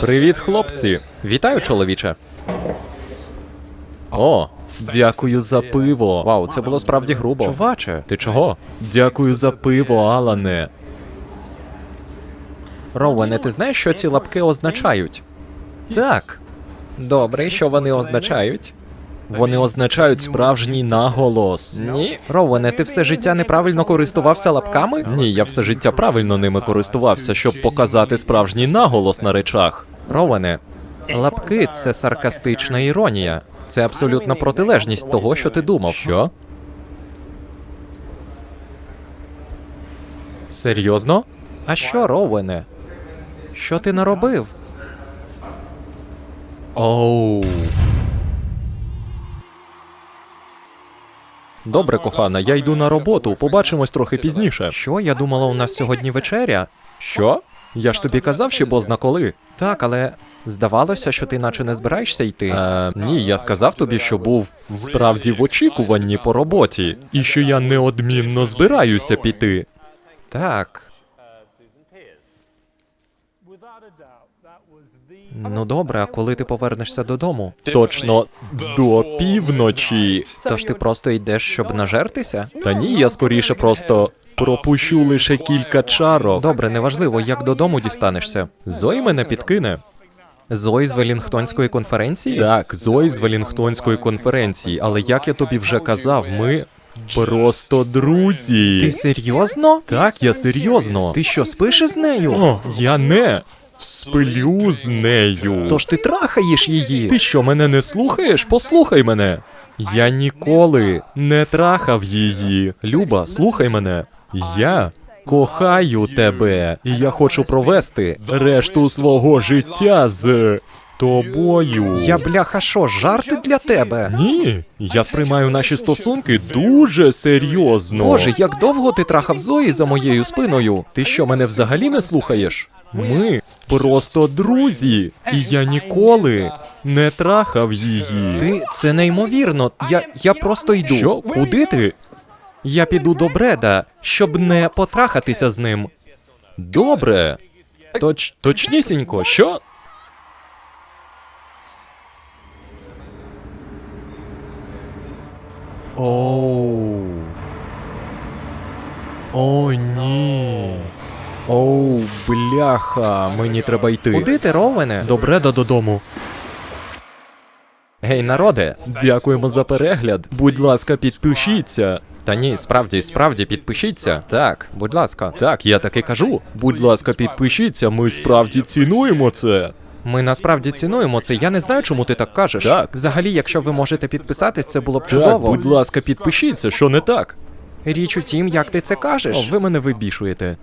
Привіт, хлопці. Вітаю, чоловіче. О, дякую за пиво. Вау, це було справді грубо. Чуваче, ти чого? Дякую за пиво, Алане. Роуене, ти знаєш, що ці лапки означають? Так. Добре, що вони означають? Вони означають справжній наголос. Ні. Роуене, ти все життя неправильно користувався лапками? Ні, я все життя правильно ними користувався, щоб показати справжній наголос на речах. Роуене, лапки це саркастична іронія. Це абсолютна протилежність того, що ти думав. Що? Серйозно? А що, Роуене? Що ти наробив? Оу. Добре, кохана, я йду на роботу. Побачимось трохи пізніше. Що? Я думала, у нас сьогодні вечеря. Що? Я ж тобі казав, ще бозна коли. Так, але здавалося, що ти наче не збираєшся йти. Е, ні, я сказав тобі, що був справді в очікуванні по роботі, і що я неодмінно збираюся піти. Так. Ну добре, а коли ти повернешся додому? Точно до півночі. Тож ти просто йдеш, щоб нажертися? Та ні, я скоріше просто пропущу лише кілька чарок. Добре, неважливо, як додому дістанешся. Зої мене підкине. Зої з Велінгтонської конференції? Так, Зої з Велінгтонської конференції, але як я тобі вже казав, ми. Просто друзі. Ти серйозно? Так, я серйозно. Ти що, спиш із нею? О, я не. Сплю з нею. Тож ти трахаєш її. Ти що, мене не слухаєш? Послухай мене. Я ніколи не трахав її. Люба, слухай мене. Я кохаю тебе, і я хочу провести решту свого життя з тобою. Я бляха, що, жарти для тебе? Ні, я сприймаю наші стосунки дуже серйозно. Боже, як довго ти трахав Зої за моєю спиною? Ти що, мене взагалі не слухаєш? Ми просто друзі, і я ніколи не трахав її. Ти це неймовірно. Я, я просто йду. Що? Куди ти? Я піду до Бреда, щоб не потрахатися з ним. Добре. Точ, точнісінько, що? Оу. О, ні. Оу, бляха, мені треба йти. Куди ти, Ровене? До Бреда додому. Гей, народе, дякуємо за перегляд. Будь ласка, підпишіться. Та ні, справді, справді підпишіться. Так, будь ласка. Так, я таки кажу. Будь ласка, підпишіться. Ми справді цінуємо це. Ми насправді цінуємо це. Я не знаю, чому ти так кажеш. Так. Взагалі, якщо ви можете підписатись, це було б чудово. Так, будь ласка, підпишіться, що не так. Річ у тім, як ти це кажеш. О, ви мене вибішуєте.